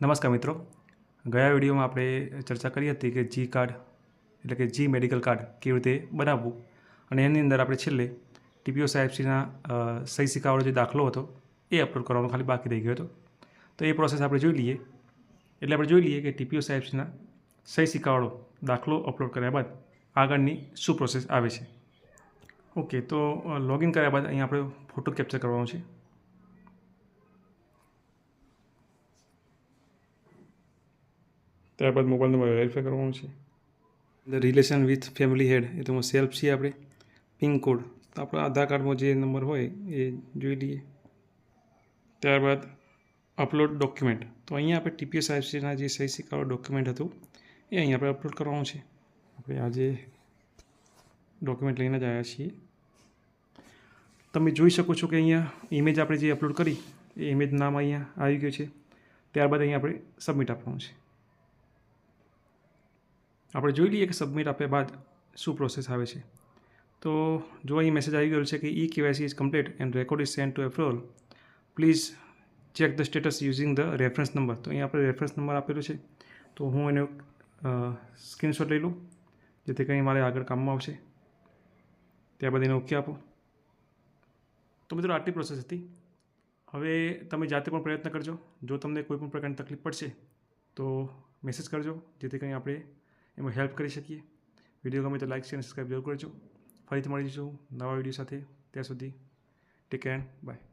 નમસ્કાર મિત્રો. ગયા વિડીયોમાં આપણે ચર્ચા કરી હતી કે જી કાર્ડ એટલે કે જી મેડિકલ કાર્ડ કેવી રીતે બનાવવું અને એની અંદર આપણે છેલ્લે ટીપીઓ સાહેબશ્રીના સહી સિક્કાવાળો જે દાખલો હતો એ અપલોડ કરવાનો ખાલી બાકી રહી ગયો હતો. તો એ પ્રોસેસ આપણે જોઈ લઈએ. એટલે આપણે જોઈ લઈએ કે ટીપીઓ સાહેબશ્રીના સહી સિક્કાવાળો દાખલો અપલોડ કર્યા બાદ આગળની શું પ્રોસેસ આવે છે. ઓકે તો લોગિન કર્યા બાદ અહીંયા આપણે ફોટો કેપ્ચર કરવાનો છે. ત્યારબાદ મોબાઈલ નંબર વેરીફાઈ કરવાનો છે. એટલે રિલેશન વિથ ફેમિલી હેડ એ તો સેલ્ફ છીએ આપણે. પિનકોડ તો આપણા આધાર કાર્ડમાં જે નંબર હોય, એ જોઈ લઈએ. ત્યારબાદ અપલોડ ડોક્યુમેન્ટ તો અહીંયા આપણે ટીપીએસ આઈસીના જે સહી સિક્કાવાળું ડોક્યુમેન્ટ હતું, એ અહીંયા આપણે અપલોડ કરવાનું છે. આપણે આજે ડોક્યુમેન્ટ લઈને જ આવ્યા છીએ. તમે જોઈ શકો છો કે અહીંયા ઇમેજ આપણે જે અપલોડ કરી, એ ઇમેજ નામ અહીંયા આવી ગયું છે. ત્યારબાદ અહીંયા આપણે સબમિટ આપવાનું છે. આપણે જોઈ લઈએ કે સબમિટ આપ્યા બાદ શું પ્રોસેસ આવે છે. તો જો અહીં મેસેજ આવી ગયો છે કે e KYC is complete and record is send to approval please check the status using the reference number તો અહીં આપણે રેફરન્સ નંબર આપેલો છે. તો હું એનો સ્ક્રીનશોટ લઈ લઉં, જેથી કંઈ મારે આગળ કામમાં આવશે. ત્યાર બાદ એને ઓકે આપો. તો મિત્રો આટલી પ્રોસેસ હતી. હવે તમે જાતે પણ પ્રયત્ન કરજો. જો તમને કોઈ પણ પ્રકારની તકલીફ પડશે, તો મેસેજ કરજો. જેથી કંઈ આપણે એમાં હેલ્પ કરી શકીએ. વીડિયો ગમે તો લાઇક શેર અને સબસ્ક્રાઈબ જરૂર કરજો. ફરીથી મળી જઈશું નવા વીડિયો સાથે. ત્યાં સુધી ટેક કેર બાય